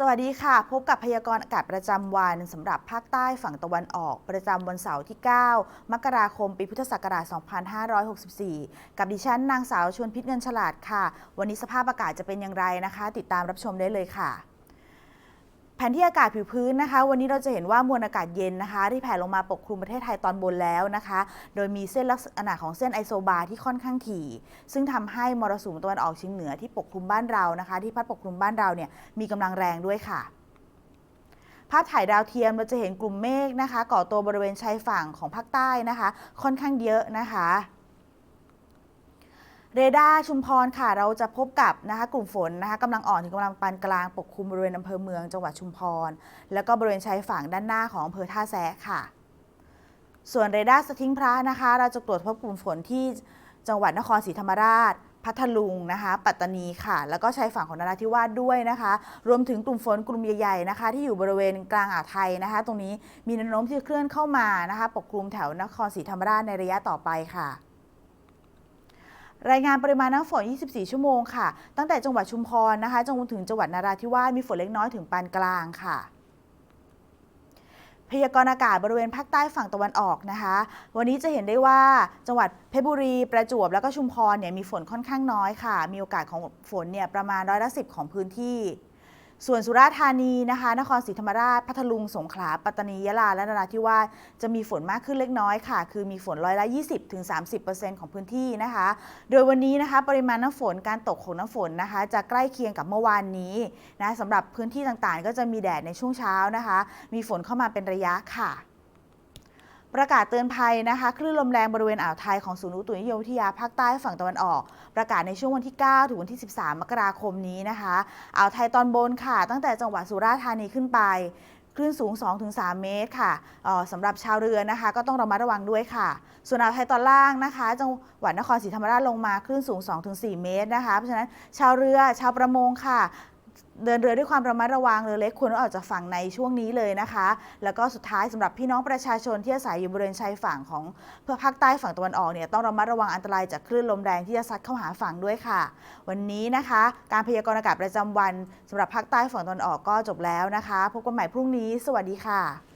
สวัสดีค่ะ พบกับพยากรณ์อากาศประจำวันสำหรับภาคใต้ฝั่งตะวันออก ประจำวันเสาร์ที่ 9 มกราคม ปีพุทธศักราช 2564 กับดิฉันนางสาวชวนพิษเงินฉลาดค่ะ วันนี้สภาพอากาศจะเป็นอย่างไรนะคะ ติดตามรับชมได้เลยค่ะ แผนที่อากาศผิวพื้นนะคะ วันนี้เราจะเห็นว่ามวลอากาศเย็นนะคะ ที่แผ่ลงมาปกคลุมประเทศไทยตอนบนแล้วนะคะ โดยมีเส้นลักษณะของเส้นไอโซบาร์ที่ค่อนข้างถี่ ซึ่งทำให้มรสุมตะวันออกเฉียงเหนือที่ปกคลุมบ้านเรานะคะ ที่พัดปกคลุมบ้านเราเนี่ยมีกำลังแรงด้วยค่ะภาพถ่ายดาวเทียมเราจะเห็นกลุ่มเมฆนะคะ ก่อตัวบริเวณชายฝั่งของภาคใต้นะคะ ค่อนข้างเยอะนะคะ เรดาร์ชุมพรค่ะ เราจะพบกับนะคะกลุ่มฝนนะคะกำลังอ่อนถึงกำลังปานกลางปกคลุมบริเวณอำเภอเมืองจังหวัดชุมพร แล้วก็บริเวณชายฝั่งด้านหน้าของอำเภอท่าแซะค่ะ ส่วนเรดาร์สทิงพระนะคะ เราจะตรวจพบกลุ่มฝนที่จังหวัดนครศรีธรรมราช พัทลุงนะคะ ปัตตานีค่ะ แล้วก็ชายฝั่งของนราธิวาสด้วยนะคะ รวมถึงกลุ่มฝนกลุ่มใหญ่ๆนะคะ ที่อยู่บริเวณกลางอ่าวไทยนะคะ ตรงนี้มีแนวโน้มที่จะเคลื่อนเข้ามานะคะ ปกคลุมแถวนครศรีธรรมราชในระยะต่อไปค่ะ รายงานปริมาณน้ำฝน 24 ชั่วโมงค่ะ ตั้งแต่จังหวัดชุมพรนะคะ จนถึงจังหวัดนราธิวาส มีฝนเล็กน้อยถึงปานกลางค่ะ พยากรณ์อากาศบริเวณภาคใต้ฝั่งตะวันออกนะคะ วันนี้จะเห็นได้ว่าจังหวัดเพชรบุรี ประจวบ แล้วก็ชุมพรเนี่ยมีฝนค่อนข้างน้อยค่ะ มีโอกาสของฝนเนี่ยประมาณร้อยละสิของพื้นที่ ส่วนสุราษฎร์ธานีนะคะ นครศรีธรรมราช พัทลุง สงขลา ปัตตานี ยะลา และนราธิวาส จะมีฝนมากขึ้นเล็กน้อยค่ะ คือมีฝนร้อยละ 20ถึง30ของพื้นที่นะคะ โดยวันนี้นะคะ ปริมาณน้ำฝน การตกของน้ำฝนนะคะ จะใกล้เคียงกับเมื่อวานนี้นะสำหรับพื้นที่ต่างๆ ก็จะมีแดดในช่วงเช้านะคะ มีฝนเข้ามาเป็นระยะค่ะ ประกาศเตือนภัยนะคะคลื่นลมแรงบริเวณอ่าวไทยของศูนย์อุตุนิยมวิทยาภาคใต้ฝั่งตะวันออก ประกาศในช่วงวันที่ 9 ถึงวันที่ 13 มกราคมนี้นะคะอ่าวไทยตอนบนค่ะ ตั้งแต่จังหวัดสุราษฎร์ธานีขึ้นไปคลื่นสูง 2-3 เมตรค่ะออสำหรับชาวเรือนะคะ ก็ต้องระมัดระวังด้วยค่ะ ส่วนอ่าวไทยตอนล่างนะคะ จังหวัดนครศรีธรรมราชลงมาคลื่นสูง 2-4 เมตรนะคะ เพราะฉะนั้นชาวเรือชาวประมงค่ะ เดินเรือด้วยความระมัดระวังเรือเล็กควรออกจากฝั่งในช่วงนี้เลยนะคะ แล้วก็สุดท้ายสำหรับพี่น้องประชาชนที่อาศัยอยู่บริเวณชายฝั่งของเพื่อภาคใต้ฝั่งตะวันออกเนี่ยต้องระมัดระวังอันตรายจากคลื่นลมแรงที่จะซัดเข้าหาฝั่งด้วยค่ะ วันนี้นะคะ การพยากรณ์อากาศประจำวันสำหรับภาคใต้ฝั่งตะวันออกก็จบแล้วนะคะพบกันใหม่พรุ่งนี้ สวัสดีค่ะ